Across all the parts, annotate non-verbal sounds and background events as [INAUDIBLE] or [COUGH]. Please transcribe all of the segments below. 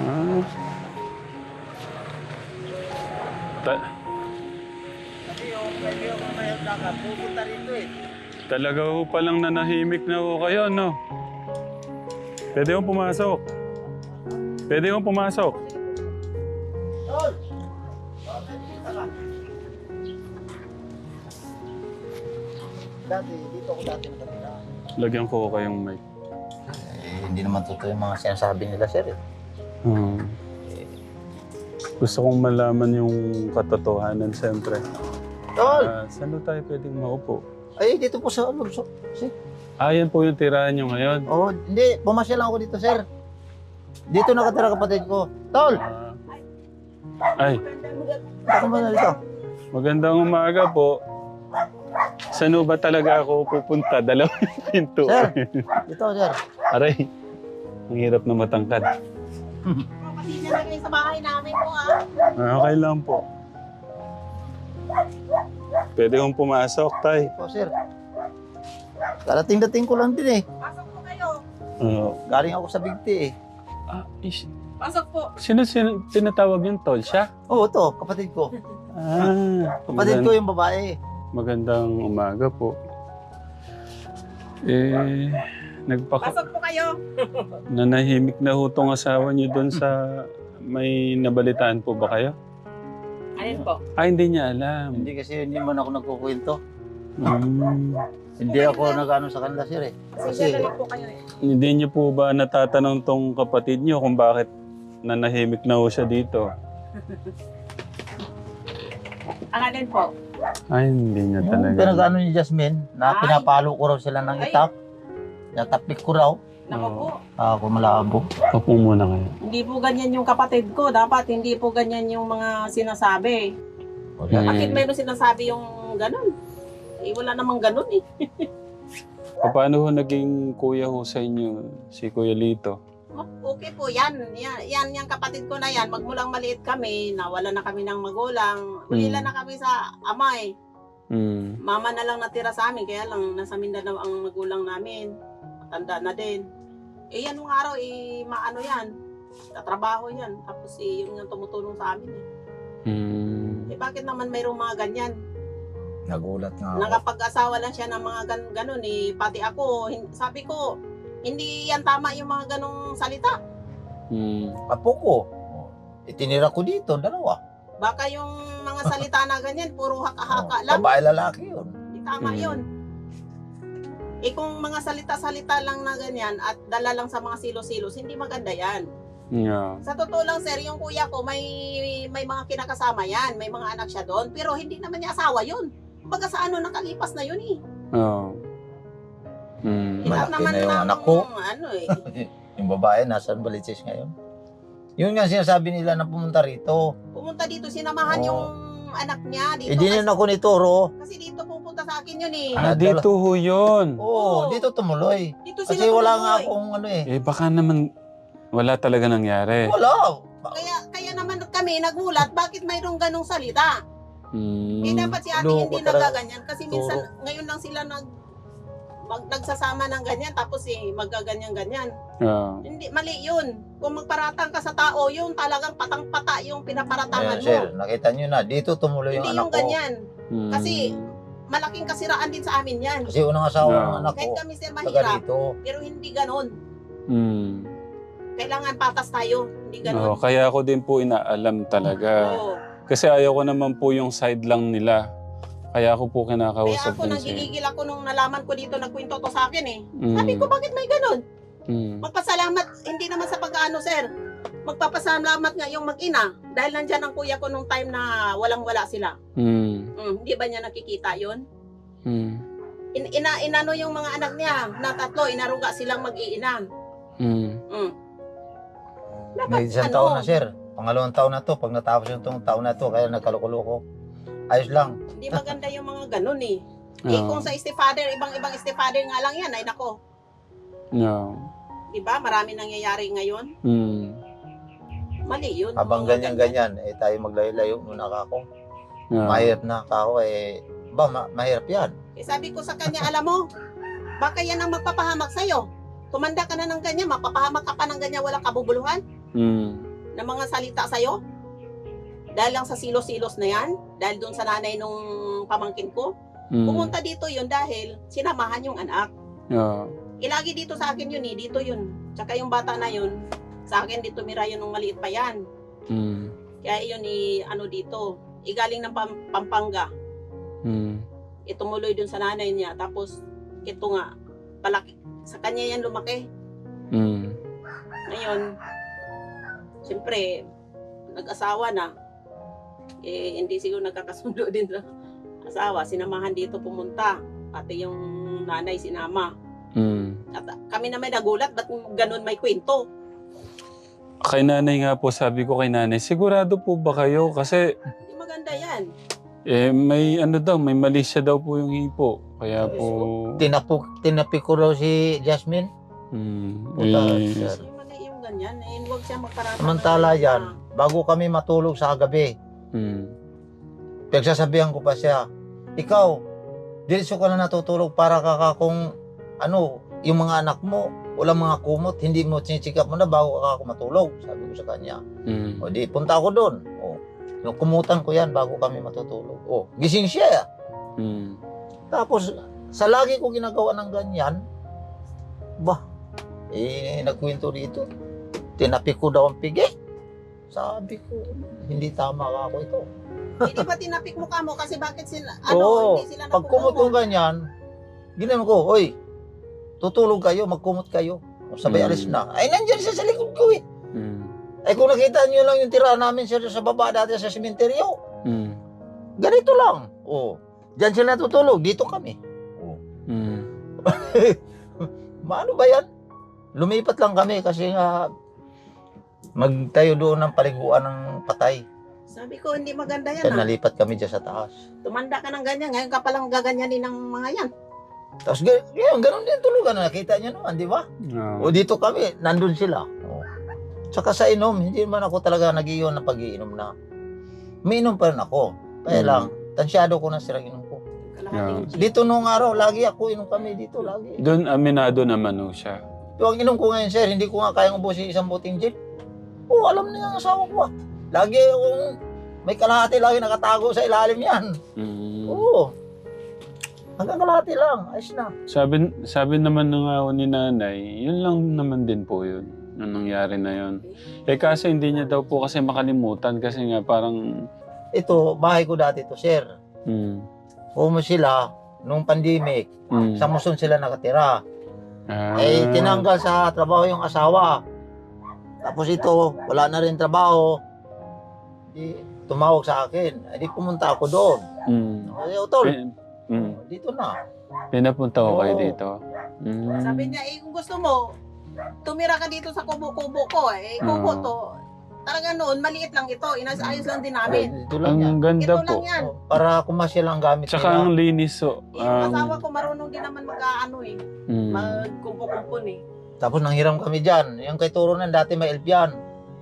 Ah. Ta- talaga ho palang nanahimik na ho kayo, no? Pwede ho pumasok. Pwede ho pumasok. Dati, dito ako dati nakatira. Lagyan ko kayong mic. Hindi naman totoo yung mga sinasabi nila, sir. eh. Hmm. Gusto kong malaman yung katotohanan, siyempre. Tol! Ah, saan ho tayo pwedeng maupo? Ay, dito po sa Lubso. Si. Ah, yan po yung tirahan nyo ngayon. Oh, hindi. Pumasya lang ako dito, sir. Dito nakatira kapatid ko. Tol! Ah. ay, Ako mo na dito. magandang umaga po. Saan ho ba talaga ako pupunta? Dalawang [LAUGHS] pinto. Sir. Dito, sir. Aray, ang hirap na matangkad. Kasi na kayo sa bahay namin po ah. Ah, Okay lang po. Pwede kong pumasok, tay. Po, sir. Karating-dating ko lang din eh. Pasok po kayo. Uh, Galing ako sa Bigti eh. ah, is, Pasok po. sino, sino tinatawag yung tol siya? Oo, to, kapatid ko. Ah, Kapatid magand- ko yung babae. Magandang umaga po. Eh, nagpaka... Pasok po kayo. [LAUGHS] Nanahimik na ho tong asawa niyo doon sa... May nabalitaan po ba kayo? Alin po? Ah, hindi niya alam. Hindi kasi hindi man ako nagkukwento. Hmm. Hindi ako nag-ano sa kanila, sir eh. Kasi Kasi, na po kayo eh. Hindi niyo po ba natatanong tong kapatid niyo kung bakit nanahimik na ho siya dito? [LAUGHS] Ang alin po? Ay, hindi niya yung talaga. pinag-ano ni Jasmine, na Ay. pinapalo ko raw sila ng Ay. itak. Natapik ko raw. Nako Oo. po. Ako malabo. Opo muna kayo. Hindi po ganyan yung kapatid ko. Dapat hindi po ganyan yung mga sinasabi. Wala. Hmm. Bakit mayroon sinasabi yung ganun? Eh, wala namang ganun eh. [LAUGHS] Paano ho naging kuya ho sa inyo, si Kuya Lito? Okay po, yan. Yan, yan yung kapatid ko na yan. Magmulang maliit kami, nawala na kami ng magulang. Ulila Hmm. na kami sa amay. Hmm. Mama na lang natira sa amin, kaya lang nasa Mindanao ang magulang namin. Tanda na din. Eh yan nung araw, eh maano yan. Katrabaho yan. Tapos eh, yun yung tumutulong sa amin eh. Hmm. Eh bakit naman mayroong mga ganyan? Nagulat nga ako. Nakapag-asawa lang siya ng mga gan ganun eh. Pati ako, sabi ko, hindi yan tama yung mga ganong salita. Hmm. Apo ko. Oh, Itinira ko dito, dalawa. Baka yung mga salita na ganyan, puro haka-haka Oh, lang. Babae lalaki yun. Hindi tama Mm. yun. Eh kung mga salita-salita lang na ganyan at dala lang sa mga silos-silos, hindi maganda yan. Yeah. Sa totoo lang sir, yung kuya ko may may mga kinakasama yan, may mga anak siya doon, pero hindi naman niya asawa yun. Kumbaga sa ano nakalipas na yun eh. Oh. Hmm. Ito Malaki naman na yung ng- anak ko. Ano eh. [LAUGHS] Yung babae, nasa Baliches ngayon. Yun nga sinasabi nila na pumunta rito. Pumunta dito, sinamahan Oo. yung anak niya dito. Eh, di na ako ni Toro. kasi dito pupunta sa akin yun eh. Ah, dito ho yun. Oo, Oo. dito tumuloy. Dito Kasi sila wala tumuloy. nga akong ano eh. Eh, baka naman wala talaga nangyari. Wala. Kaya, kaya naman kami nagulat, bakit mayroong ganong salita? Hmm. Eh dapat si ate Loko hindi talaga. nagaganyan kasi minsan ngayon lang sila nag mag, nagsasama ng ganyan tapos eh magaganyan-ganyan. Ah. Hindi mali 'yun. Kung magparatang ka sa tao, yun talagang patang-pata yung pinaparatangan Ayan, mo. sir, nakita nyo na. Dito tumuloy Hindi yung anak yung ko. ganyan. Hmm. Kasi malaking kasiraan din sa amin 'yan. Kasi unang asawa Yeah. ng anak ko. Kahit kami sir Taga mahirap, dito. pero hindi ganon. Hmm. Kailangan patas tayo, hindi Oh, ganon. kaya ako din po inaalam talaga. Oo. Kasi ayaw ko naman po yung side lang nila. Kaya ako po Kaya kinakausap ako din nang si... gigigil ako nung nalaman ko dito nagkwento to sa akin eh. Mm. Sabi ko bakit may ganon? Mm. Magpasalamat, hindi naman sa pag-ano, sir. Magpapasalamat nga yung mag-ina. Dahil nandyan ang kuya ko nung time na walang-wala sila. Mm. Mm, hindi ba niya nakikita yon? Mm. In, ina, inano yung mga anak niya na tatlo, inaruga silang mag-iina. Mm. Mm. Dapat, May isang ano, taon na, sir. Pangalawang taon na to. Pag natapos yung tong taon na to, kaya nagkalukulo Ayos lang. Hindi maganda yung mga ganun eh. Eh Ah. kung sa stepfather, ibang-ibang stepfather nga lang yan, ay nako. No. Di ba? Marami nangyayari ngayon. Mm. Mali yun. Habang ganyan-ganyan, eh tayo maglayo-layo muna ka ako. Yeah. Mahirap na ka ako eh. Ba, ma- mahirap yan. Eh, sabi ko sa kanya, alam mo, baka yan ang magpapahamak sa'yo. tumanda ka na ng ganyan, mapapahamak ka pa ng ganyan, walang kabubuluhan Mm. ng mga salita sa'yo. Dahil lang sa silos-silos na yan, dahil doon sa nanay nung pamangkin ko, Mm. pumunta dito yun dahil sinamahan yung anak. Yeah. Ilagi dito sa akin yun eh, dito yun. Tsaka yung bata na yun, sa akin dito mira yun nung maliit pa yan. Mm. Kaya yun i ano dito, igaling ng Pam- Pampanga. Mm. Itumuloy dun sa nanay niya. Tapos ito nga, palaki. Sa kanya yan lumaki. Mm. Ngayon, siyempre, nag-asawa na. Eh, hindi siguro nagkakasundo [LAUGHS] din sa asawa. Sinamahan dito pumunta. Pati yung nanay sinama. Mm. At kami na may nagulat, ba't ganun may kwento? Kay nanay nga po, sabi ko kay nanay, sigurado po ba kayo? Kasi maganda yan. eh, may ano daw, may mali siya daw po yung hipo. Kaya po... Tinapu, tinapi ko raw si Jasmine. Mm, Puta, eh, sir. Yung mali yung ganyan, eh, huwag siya magparata. Samantala ng- yan, bago kami matulog sa gabi, mm, pagsasabihan ko pa siya, ikaw, diretso ka na natutulog para kakakong, ano, yung mga anak mo, walang mga kumot, hindi mo sinisikap mo na bago ka matulog. Sabi ko sa kanya. mm, O di, punta ako doon. O, kumutan ko yan bago kami matutulog. O, gising siya. mm. Tapos, sa lagi ko ginagawa ng ganyan, bah, eh, nagkwento dito. Tinapi ko daw ang pigi. Sabi ko, hindi tama ka ako ito. Hindi ba tinapik mo ka mo kasi bakit sila, ano, Oo, hindi sila pag kong ganyan, ginanon ko, oy, tutulog kayo, magkumot kayo. O, sabay Mm. alis na. Ay, nandyan siya sa likod ko eh. Ay, kung nakita niyo lang yung tira namin sa, sa baba dati sa sementeryo, mm, ganito lang. O, dyan sila tutulog, dito kami. O, mm. [LAUGHS] Maano ba yan? Lumipat lang kami kasi nga magtayo doon ng paliguan ng patay. Sabi ko, hindi maganda yan Kaya ah. nalipat kami dyan sa taas. Tumanda ka ng ganyan, ngayon ka palang gaganyanin ng mga yan. Tapos gan- ngayon, ganun din tulugan na nakita niyo naman, di ba? Ah, O dito kami, nandun sila. Tsaka sa inom, hindi naman ako talaga nag-iyon ng pag-iinom na. Umiinom pa rin ako. Kaya Mm. lang, tansyado ko na silang inom ko. Jeep. Dito nung araw, lagi ako inom kami dito, lagi. Doon aminado naman ho siya. Yung ang inom ko ngayon, sir, hindi ko nga kayang ubusin isang buting gin. Oo, alam na yung asawa ko ah. Lagi akong may kalahati lagi nakatago sa ilalim yan. Mm. Oo. Hanggang kalahati lang, ayos na. Sabi, sabi naman ng nga ho ni nanay, yun lang naman din po yun. Yung nangyari na yun. Eh kasi hindi niya daw po kasi makalimutan kasi nga parang... Ito, bahay ko dati to, sir. Mm, Pumo sila, nung pandemic, mm. sa Muson sila nakatira. Ah, Eh, tinanggal sa trabaho yung asawa. Tapos ito, wala na rin trabaho. Di, tumawag sa akin. Eh, di pumunta ako doon. Mm. Ay, utol, Pin- mm. dito na. Pinapunta ko kayo Oo. dito. Mm. Sabi niya, eh kung gusto mo, tumira ka dito sa kubo-kubo ko. Eh, kubo Oo. to, talaga noon, maliit lang ito. Inayos lang din Ay, namin. dito lang yan. Ang ganda Ito po. lang yan. Oh, Para kumasya lang gamit Tsaka nila. ang linis so. Eh, Yung ko marunong din naman mag-ano eh. mm. Magkumpo-kumpon eh. Tapos nanghiram kami dyan. Yung kay Turo na dati may elf yan.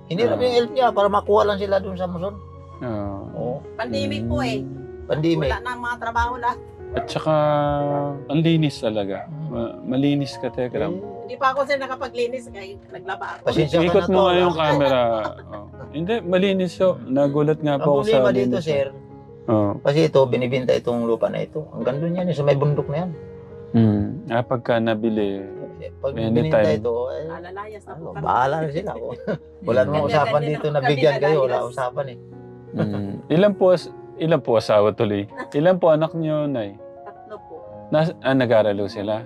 Hiniram Ah. yung elf niya para makuha lang sila dun sa Muson. Oo. Oo. Pandemic po eh. Pandemic. Wala na mga trabaho lahat. At saka, ang linis talaga. Ma- malinis ka, Tekram. Hindi pa ako sir nakapaglinis kaya naglaba ako. Pasensya ka Ikot mo nga yung camera. Oh. Hindi, malinis so. Nagulat nga Ang po ako sa problema dito, linis. sir, Oh. kasi ito, binibinta itong lupa na ito. Ang ganda niyan, sa may bundok na yan. Mm. Ah, pagka nabili. Eh, Pag Anytime. bininta ito, eh, Alalayas na po ano, kami. bahala na sila. [LAUGHS] Wala namang usapan dito na bigyan kayo. Wala usapan eh. Mm. Ilan po as- ilan po asawa tuloy? [LAUGHS] Ilan po anak niyo, Nay? Tatlo po. Nas ah, nag-aralo sila?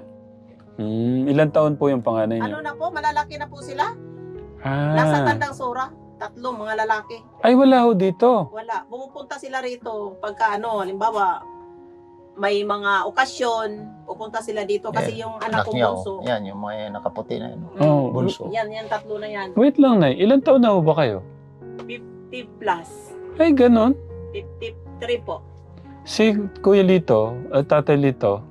Mm. Ilan taon po yung panganay niyo? Ano na po, malalaki na po sila. Ah. Nasa tandang sura. Tatlo mga lalaki. Ay, wala ho dito. Wala. Pumupunta sila rito pagka ano, halimbawa, may mga okasyon, pupunta sila dito kasi yung anak Anak ko niya, bunso. oh. yan, yung mga nakaputi na yun. Mm, Oh, bunso. Yan, yan, tatlo na yan. Wait lang, Nay. Ilan taon na ho ba kayo? 50 plus. Ay, ganon. 53 po. Si Kuya Lito, at Tatay Lito,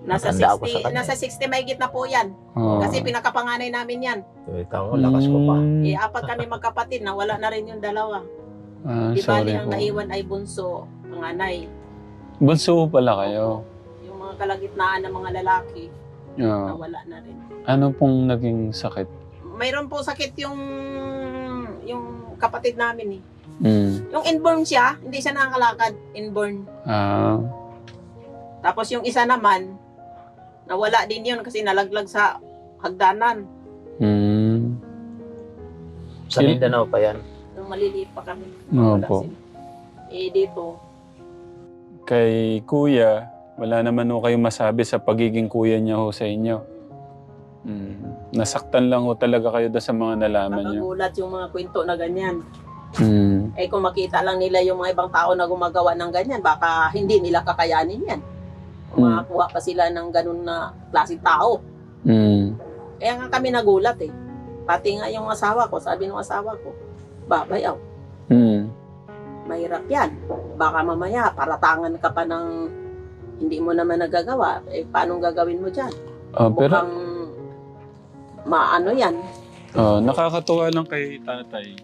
Nasa Matanda ako 60, sa kanya. nasa 60 may na po yan. oh. Kasi pinakapanganay namin yan. Ito, mo, lakas ko pa. Mm. Eh, apat kami magkapatid na wala na rin yung dalawa. Ah, Di bali sorry ang po. naiwan ay bunso, panganay. Bunso pala kayo. Yung mga kalagitnaan ng mga lalaki. Ah, nawala na rin. ano pong naging sakit? Mayroon po sakit yung yung kapatid namin eh. Mm. Yung inborn siya, hindi siya nakakalakad, inborn. Ah, Tapos yung isa naman, nawala din yun kasi nalaglag sa hagdanan. mm. Sa Il- Mindanao pa yan. Nung maliliit pa kami. Oo Nawala po. sila. Eh dito, Kay kuya, wala naman ho kayong masabi sa pagiging kuya niya ho sa inyo. Mm. Nasaktan lang ho talaga kayo doon sa mga nalaman niyo. nakagulat yung mga kwento na ganyan. Mm. Eh kung makita lang nila yung mga ibang tao na gumagawa ng ganyan, baka hindi nila kakayanin yan. Kung makakuha pa sila ng ganun na klaseng tao. Mm. Kaya nga kami nagulat eh. Pati nga yung asawa ko, sabi ng asawa ko, babayaw, Mm. mahirap yan. Baka mamaya, paratangan ka pa ng hindi mo naman nagagawa. Eh, paano gagawin mo dyan? Ah, pero Mukhang maano yan. ah, nakakatuwa lang kay tatay.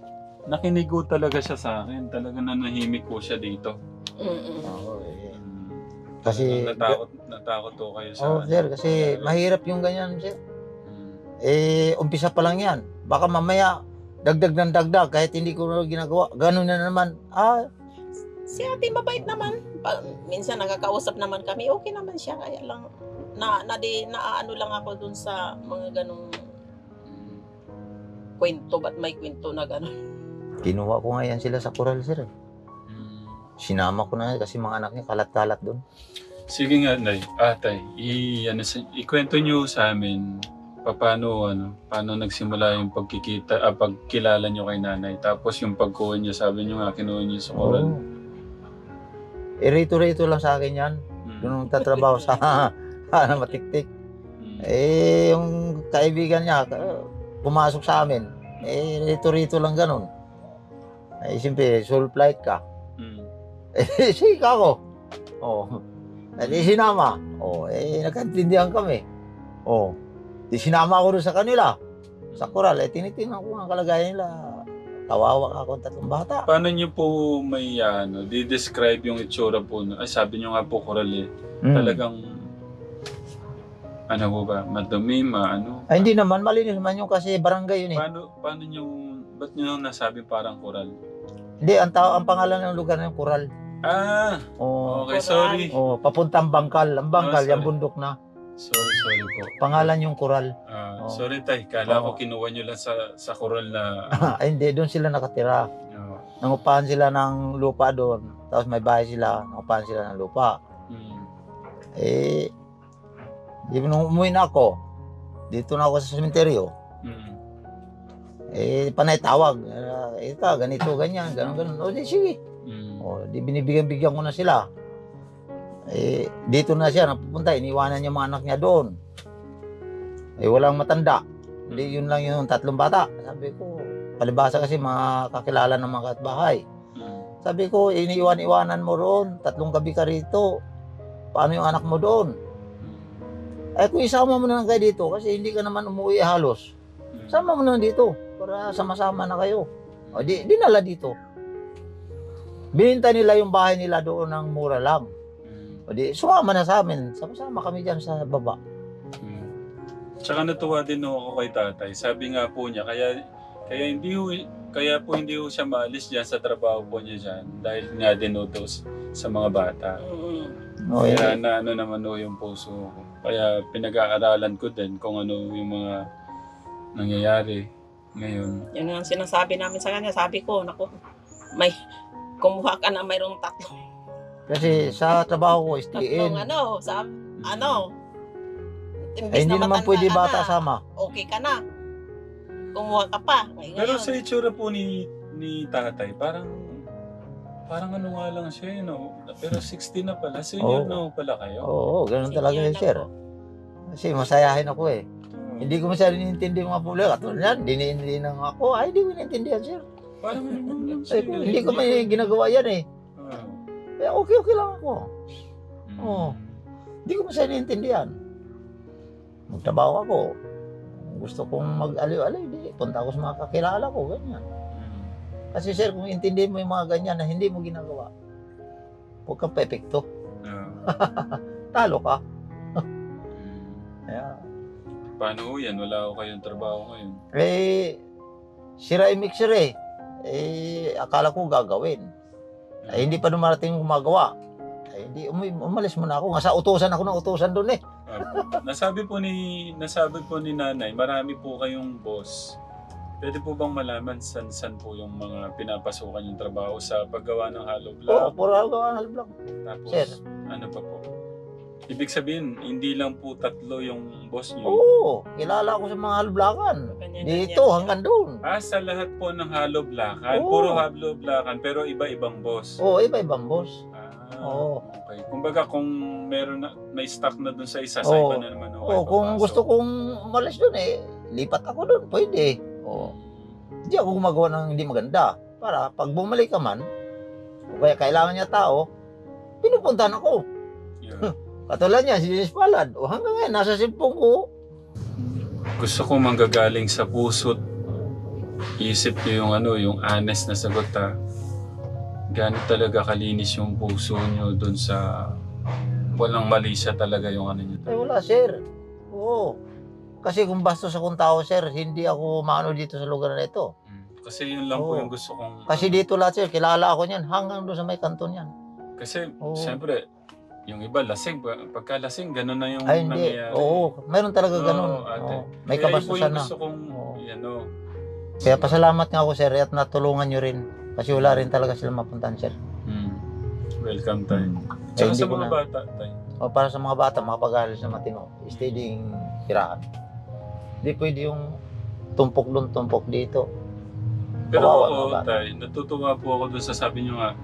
Nakinigo talaga siya sa akin. Talaga nanahimik ko siya dito. Mm-mm. Oo, eh. Mm. Kasi- natakot, natakot to kayo sa Oh, sir, kasi mahirap yung ganyan, sir. Mm. Eh, umpisa pa lang yan. Baka mamaya, dagdag ng dagdag, kahit hindi ko na ginagawa. Ganun na naman. Ah, Si ate mabait naman. Pa, minsan nakakausap naman kami, okay naman siya. Kaya lang, na, na di, naaano lang ako dun sa mga ganong. Kwento. Ba't may kwento na gano'n? kinuha ko nga yan sila sa Coral, sir. eh. Mm. Sinama ko na kasi mga anak niya kalat-kalat doon. Sige nga, Nay. Atay, i, ano, sa- ikwento niyo sa amin paano, ano, paano nagsimula yung pagkikita, ah, pagkilala niyo kay nanay. Tapos yung pagkuha niyo, sabi niyo nga, kinuha niyo sa koral. Oo. Eh, rito-rito lang sa akin yan. Mm. Doon nung tatrabaho sa [LAUGHS] na matiktik. Mm. Eh, yung kaibigan niya, ka- pumasok sa amin. Eh, rito-rito lang ganun. Eh, siyempre, soul flight ka. Mm. [LAUGHS] Eh, sige ka ako. Oh. Eh, sinama. Oh, eh, nagkaintindihan kami. Oh. Di sinama ako doon sa kanila. Sa koral, eh, tinitingnan ko ang kalagayan nila. Kawawa ka akong tatlong bata. Paano niyo po may ano, di-describe yung itsura po? Ay, sabi niyo nga po, koral eh. Mm. Talagang, ano po ba, madumi, maano. Ay, hindi naman. Malinis naman yung kasi barangay yun eh. Paano, paano niyo, ba't niyo nasabi parang koral? Hindi, ang, tao, ang pangalan ng lugar ng koral. Ah, Oh. okay, sorry. Oh, papuntang Bangkal. Ang Bangkal, Oh, yung bundok na. Sorry, sorry po. Pangalan yung koral. Ah, Oo. Sorry tay, kala ko Oo. kinuha niyo lang sa sa koral na [LAUGHS] Ay, hindi. Doon sila nakatira. ano. Nangupahan sila ng lupa doon. Tapos may bahay sila. Nangupahan sila ng lupa. mm, Eh, ba nung umuwi na ako, dito na ako sa sementeryo, mm, eh, panay tawag. Eh, ito, ganito, ganyan, ganon, ganon. O, di, sige. mm, O, di binibigyan-bigyan ko na sila. Eh, dito na siya, napupunta, iniwanan niya mga anak niya doon. Eh, walang matanda. Hindi, yun lang yung tatlong bata. Sabi ko, palibasa kasi mga kakilala ng mga katbahay. mm, Sabi ko, iniiwan-iwanan mo roon. Tatlong gabi ka rito. Paano yung anak mo doon? Eh kung isama mo na lang kayo dito kasi hindi ka naman umuwi halos. mm. Sama mo na lang dito para sama-sama na kayo. O di, dinala dito. Bininta nila yung bahay nila doon ng mura lang. Mm, O di, sumama na sa amin. Sama-sama kami dyan sa baba. mm. Tsaka natuwa din ako kay tatay. Sabi nga po niya, kaya kaya hindi ho, kaya po hindi ho siya maalis diyan sa trabaho po niya diyan dahil nga din ho to s- sa mga bata. Mm. O, eh, Kaya na ano naman ho yung puso ko. Kaya pinag-aaralan ko din kung ano yung mga nangyayari ngayon. Yun ang sinasabi namin sa kanya. Sabi ko, naku, may kumuha ka na mayroong tatlo. kasi sa trabaho ko, Tatlong STN. ano, sa, ano, Eh, imbis hindi na naman pwede ka bata na, sama. okay ka na. Kumuha ka pa. Ngay- Pero Ngayon, sa itsura po ni ni tatay, parang parang ano nga lang siya, eh, no? Pero 60 na pala. Senior Oo. na ho pala kayo. Oo, ganun talaga yun, sir. Kasi masayahin ako eh. Oo. Hindi ko masyado nintindi yung mga pula. Katulad yan, diniindi ng ako. Ay, hindi ko naintindihan, sir. Parang ano Eh, kung [LAUGHS] hindi ko may ginagawa yan eh. Oo. Eh, okay, okay lang ako. Mm. Oo. Hindi ko masyado naiintindihan. Magtrabaho ako. Gusto kong mag-aliw-aliw, di, punta ako sa mga kakilala ko, ganyan. Kasi sir, kung intindihin mo yung mga ganyan na hindi mo ginagawa, huwag kang pepekto. Oo. [LAUGHS] Talo ka. [LAUGHS] Kaya, paano ho yan? Wala ko kayong trabaho ngayon. Eh, sira yung mixer eh. Eh, akala ko gagawin. Ay, hindi pa dumarating yung gumagawa. Ay, hindi, umi- umalis muna ako. Nga sa utusan ako ng utusan doon eh. Nasabi po ni nasabi po ni nanay, marami po kayong boss. Pwede po bang malaman san san po yung mga pinapasukan yung trabaho sa paggawa ng hollow Oo, block? puro gawa ng vlog. Tapos sir. ano pa po? Ibig sabihin, hindi lang po tatlo yung boss niyo. Oo, kilala ko sa mga halblakan. Ganyan-ganyan Dito, hanggang doon. Ah, sa lahat po ng hollow blockan. Oo. Puro hollow blockan, pero iba-ibang boss. Oo, iba-ibang boss. Ah, Oo. okay. Kumbaga kung meron na, may stock na dun sa isa, sa Oo. iba na naman ako. Oo, kung gusto kong umalis doon eh, lipat ako doon, pwede. Oo. Hindi ako gumagawa ng hindi maganda. Para pag bumalik ka man, o kaya kailangan niya tao, pinupuntahan ako. Yeah. [LAUGHS] Katulad niya, si Dennis Palad. O hanggang ngayon, nasa simpong ko. Gusto ko manggagaling sa puso't isip ko yung ano, yung honest na sagot ha. Gano'n talaga kalinis yung puso nyo dun sa walang mali siya talaga yung ano nyo. Ay wala, sir. Oo. Kasi kung bastos akong tao, sir, hindi ako maano dito sa lugar na ito. Mm. Kasi yun lang po Oo. yung gusto kong... Kasi dito lahat, sir, kilala ako niyan. Hanggang doon sa may kanton yan. Kasi Oo. siyempre, yung iba lasing, pa- pagka lasing, gano'n na yung Ay, hindi. nangyayari. Oo. Mayroon talaga Oo, ganun. ate. Oo. May Kaya yun po kabastusan yung na. gusto kong, Oo. ano, Kaya pasalamat nga ako, sir, at natulungan nyo rin. Kasi wala rin talaga sila mapuntahan, sir. mm, welcome tayo. Eh, Tsaka hindi sa ko mga na- bata tayo. O para sa mga bata, makapag-aral sa matino, steadying tirahan. Hindi pwede yung tumpok doon, tumpok dito. Pero Kawawa oo, mga bata. tay, natutuwa po ako doon sa sabi nyo nga,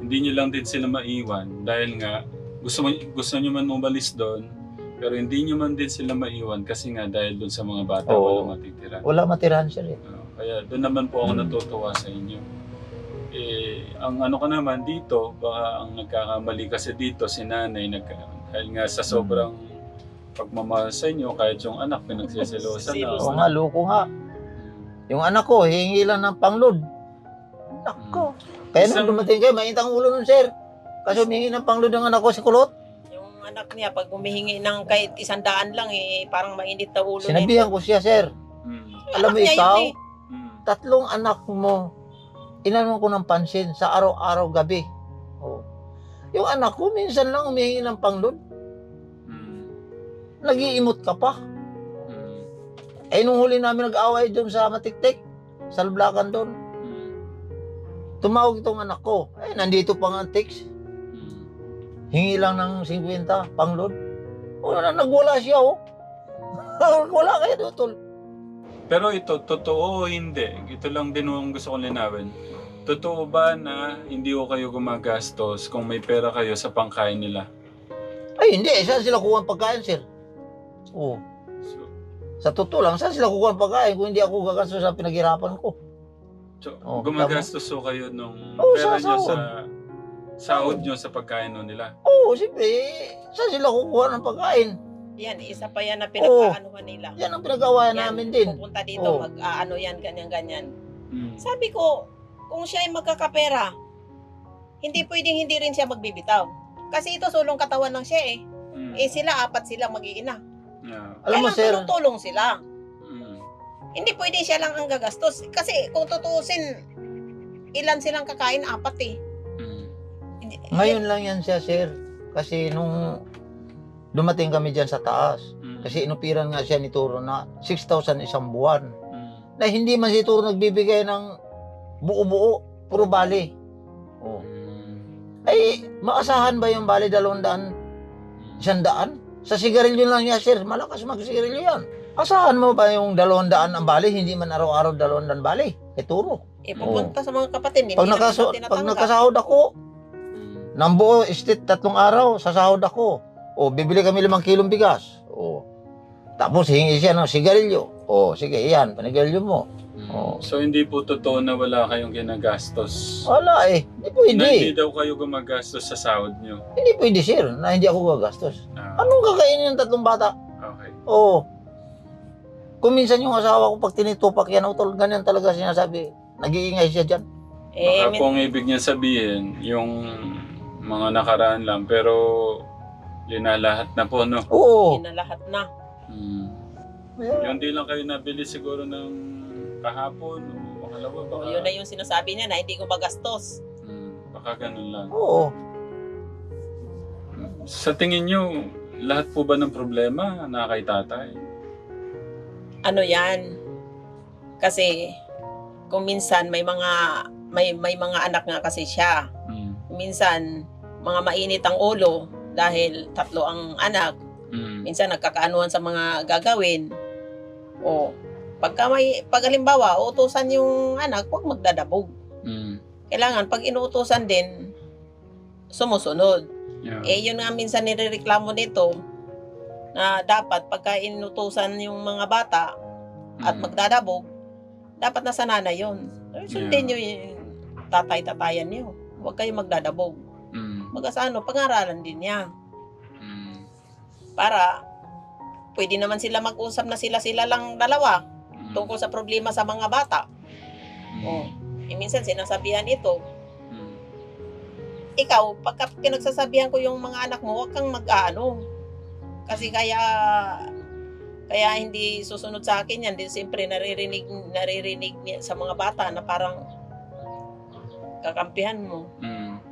hindi nyo lang din sila maiwan dahil nga gusto, mo, gusto nyo man umalis doon, pero hindi nyo man din sila maiwan kasi nga dahil doon sa mga bata Oo. wala matitira. Wala matirahan, sir. Eh. Oo, kaya doon naman po ako Hmm. natutuwa sa inyo. Eh, ang ano ka naman dito, baka ang nagkakamali kasi dito si nanay, nagka, dahil nga sa sobrang pagmamahal sa inyo, kahit yung anak pinagsisilosan na. Oo nga, loko nga. Yung anak ko, hihingi lang ng panglod. Nako. Kaya Isang- nung dumating kayo, mainit ang ulo nun, sir. Kasi humingi ng panglod ng anak ko si Kulot. Yung anak niya, pag humihingi ng kahit isang daan lang, eh, parang mainit na ulo niya. Sinabihan ko siya, sir. Mm. Alam mo Anak niya ikaw, yun eh. Mm. tatlong anak mo, inano ko ng pansin sa araw-araw gabi. Oh. Yung anak ko, minsan lang humihingi ng panglod. Nag-iimot ka pa. Mm. Eh, nung huli namin nag-away doon sa Matiktik, sa Lublakan doon, Mm. tumawag itong anak ko. Eh, nandito pa nga ang text. Mm. Hingi lang ng 50, panglod. Wala na, nagwala siya, oh. [LAUGHS] Wala kayo tol. Pero ito, totoo o hindi? Ito lang din ang gusto kong linawin. Totoo ba na hindi ko kayo gumagastos kung may pera kayo sa pangkain nila? Ay, hindi. Saan sila kuha ng pagkain, sir? Oo. So, Sa totoo lang, saan sila kuha ng pagkain kung hindi ako gagastos sa pinaghirapan ko? so Oh, gumagastos so kayo nung Oo, pera sa nyo sa sahod nyo sa pagkain nun nila? Oo, siyempre. Saan sila kukuha ng pagkain? Yan, isa pa yan na pinagkaanuhan nila. Yan ang pinagawa Yan, namin din. Pupunta dito, Oo. mag-aano yan, ganyan-ganyan. Mm. Sabi ko, kung siya ay magkakapera, hindi pwedeng hindi rin siya magbibitaw. Kasi ito sulong katawan lang siya eh. Mm. Eh sila, apat sila mag-iina. Yeah. Alam mo, sir, tulong-tulong sila. Mm. Hindi pwede siya lang ang gagastos. Kasi kung tutuusin, ilan silang kakain? Apat eh. Mm. Hindi- ngayon lang yan siya, sir. Kasi nung dumating kami dyan sa taas, Mm. kasi inupiran nga siya ni Turo na 6,000 isang buwan. Mm. Na hindi man si Turo nagbibigay ng buo-buo, puro bali. Oh. Mm. Ay, maasahan ba yung bali dalawang daan, isang daan? Sa sigarilyo lang niya, sir. Malakas magsigarilyo yan. Asahan mo ba yung dalawang daan ang bali, hindi man araw-araw dalawang daan bali? Eh, Turo. Eh, pupunta sa mga kapatid. Pag, na nakaso, pag nakasahod ako, Mm. ng buo estate tatlong araw, sasahod ako. O, bibili kami limang kilong bigas. O, tapos hingi siya ng sigarilyo. O, sige, yan, panigarilyo mo. Oo. So hindi po totoo na wala kayong ginagastos? Wala eh, hindi Na pwede. hindi daw kayo gumagastos sa sahod nyo? Hindi pwede, sir, na hindi ako gagastos. Ah, Anong kakainin ng tatlong bata? okay. Oo. Kung minsan yung asawa ko pag tinitupak yan, utol, ganyan talaga sinasabi. Nag-iingay siya dyan. Eh, Baka min- kung ibig niya sabihin, yung mga nakaraan lang, pero linalahat na po, no? Oo. na lahat na. Mm. Yeah. Yung di lang kayo nabili siguro ng kahapon o makalawa O, baka, yun na yung sinasabi niya na hindi ko magastos. Hmm, baka ganun lang. Oo. Sa tingin nyo, lahat po ba ng problema na kay tatay? Ano yan? Kasi kung minsan may mga may may mga anak nga kasi siya. Hmm. Minsan mga mainit ang ulo dahil tatlo ang anak. Hmm. Minsan nagkakaanuhan sa mga gagawin. O pagka may pag halimbawa utusan yung anak, huwag magdadabog. Hmm. Kailangan pag inuutusan din sumusunod. Yeah. Eh, yun nga minsan nirereklamo nito na dapat pagka inutusan yung mga bata at Hmm. magdadabog, dapat nasa nanay yun. Eh, Sundin nyo yung tatay-tatayan nyo. Huwag kayo magdadabog. Hmm. Baga sa ano, pangaralan din niya. Hmm. Para pwede naman sila mag-usap na sila-sila lang dalawa Hmm. tungkol sa problema sa mga bata. Hmm. Oh. Eh, minsan sinasabihan ito, Hmm. ikaw, pagka pinagsasabihan ko yung mga anak mo, huwag kang mag-ano. Kasi kaya kaya hindi susunod sa akin yan. Din siyempre naririnig, naririnig niya sa mga bata na parang kakampihan mo. Hmm.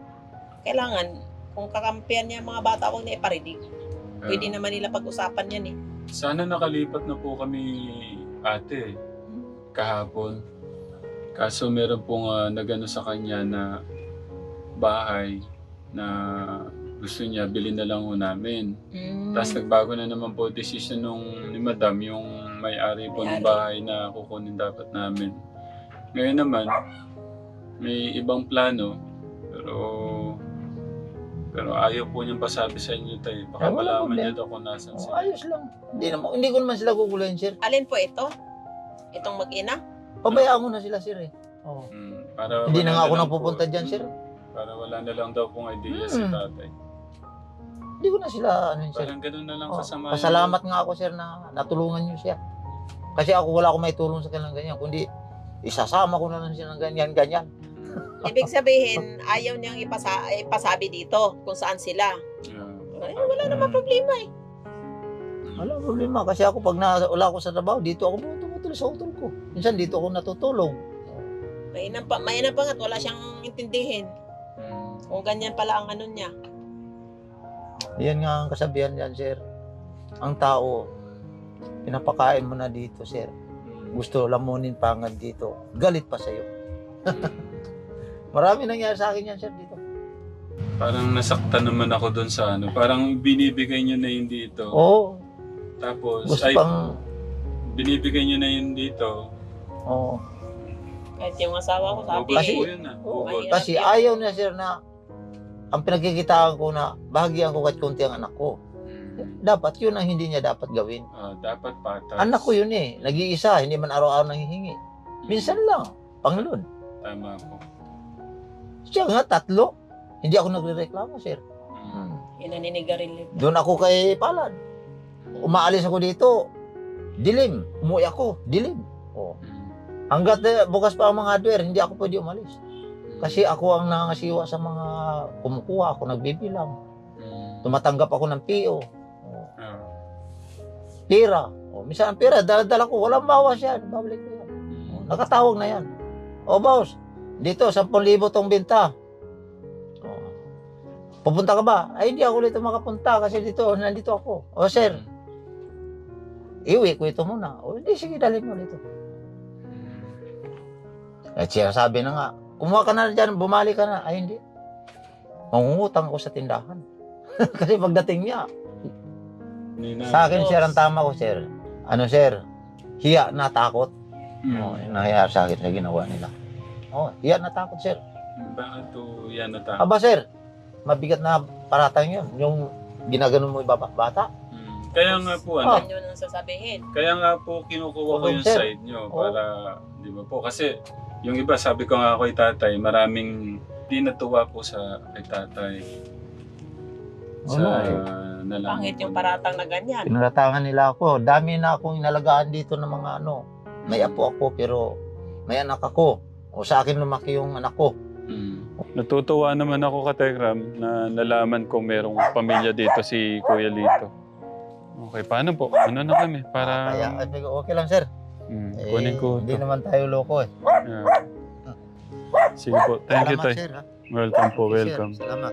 Kailangan, kung kakampihan niya mga bata, huwag niya iparinig. Pwede naman nila pag-usapan yan eh. Sana nakalipat na po kami ate kahapon. Kaso meron pong uh, nagano sa kanya na bahay na gusto niya bilhin na lang ho namin. Mm. Tapos nagbago na naman po decision nung ni Madam yung may-ari po ng bahay na kukunin dapat namin. Ngayon naman, may ibang plano pero pero ayaw po niyang pasabi sa inyo tayo. Baka Ah, wala malaman niya problema. daw kung nasan Oh, sila. ayos lang. Hindi naman, hindi ko naman sila gugulayin, sir. Alin po ito? Itong mag-ina? Pabayaan ko na sila, sir eh. Oo. Mm, para Hindi wala na nga ako lang napupunta po- dyan, sir. Para wala na lang daw pong idea si Mm. tatay. Hindi ko na sila, ano yun, sir. Parang ganun na lang Oh, kasama. pasalamat nga ako, sir, na natulungan niyo siya. Kasi ako wala akong may tulong sa kanilang ganyan. Kundi, isasama ko na lang siya ng ganyan-ganyan. [LAUGHS] Ibig sabihin, ayaw niyang ipasa ipasabi dito kung saan sila. Yeah. Eh, wala naman problema eh. Wala problema. Kasi ako, pag na, wala ako sa trabaho, dito ako tumutuloy sa utol ko. Minsan, dito ako natutulong. Mainam pa, mainam pa nga, wala siyang intindihin. Mm. Kung ganyan pala ang ano niya. Yan nga ang kasabihan yan, sir. Ang tao, pinapakain mo na dito, sir. Mm. Gusto lamunin pa hanggang dito. Galit pa sa'yo. Marami nangyari sa akin yan, sir, dito. Parang nasaktan naman ako doon sa ano. Parang binibigay niyo na yun dito. Oo. Tapos, Gusto ay, pang... binibigay niyo na yun dito. Oo. Kahit yung asawa ko sabi, Bukod Kasi- po yun ah. Oo. Bukod. Kasi ayaw na, sir, na ang pinagkikitaan ko na bahagian ko kahit konti ang anak ko. Dapat yun ang hindi niya dapat gawin. Ah, dapat patas. Anak ko yun eh. Nag-iisa. Hindi man araw-araw nanghihingi. Minsan lang. Panglod. Tama po. Siya nga, tatlo. Hindi ako nagre-reklamo, sir. Mm. Hmm. yun naninigarilyo. Doon ako kay Palad. Umaalis ako dito. Dilim. Umuwi ako. Dilim. Oh. Hanggat eh, bukas pa ang mga hardware, hindi ako pwede umalis. Kasi ako ang nangangasiwa sa mga kumukuha. Ako nagbibilang. Mm. Tumatanggap ako ng PO. Oh. Ah. Pira. Oh, minsan ang pira, dala-dala ko. Walang bawas yan. Babalik ko yan. Mm. Nakatawag na yan. O boss, dito 10,000 tong benta. O, pupunta ka ba? Ay hindi ako dito makapunta kasi dito nandito ako. O sir, iwi ko ito muna. O hindi sige dalhin mo dito. At siya sabi na nga, kumuha ka na dyan, bumalik ka na. Ay hindi. Mangungutang ako sa tindahan. [LAUGHS] kasi pagdating niya, Nina- sa akin sir ang tama ko sir. Ano sir? Hiya na takot. Mm. Oh, nangyayari sa akin sa ginawa nila. Oh, yan natakot sir. Bakit to yan na ta? Aba sir, mabigat na paratang yun. Yung ginaganon mo yung bata. Mm. Kaya nga po Ah. ano, Yan yun ang sasabihin. kaya nga po kinukuha ko yung sir. side nyo para, di ba po, kasi yung iba sabi ko nga kay tatay, maraming di natuwa po sa kay tatay. Sa eh. nalaman Pangit yung paratang na ganyan. Pinaratangan nila ako. Dami na akong inalagaan dito ng mga ano. May apo ako pero may anak ako. O sa akin lumaki yung anak ko. Mm. Natutuwa naman ako ka Tegram na nalaman kong merong pamilya dito si Kuya Lito. Okay, paano po? Ano na kami? Para... Kaya, sabi ko, okay lang sir. Mm, Eh, kunin ko hindi ito. naman tayo loko eh. Yeah. Sige po. Thank you, Salamat Tay. sir. ha? Welcome po, Sir, welcome. Salamat.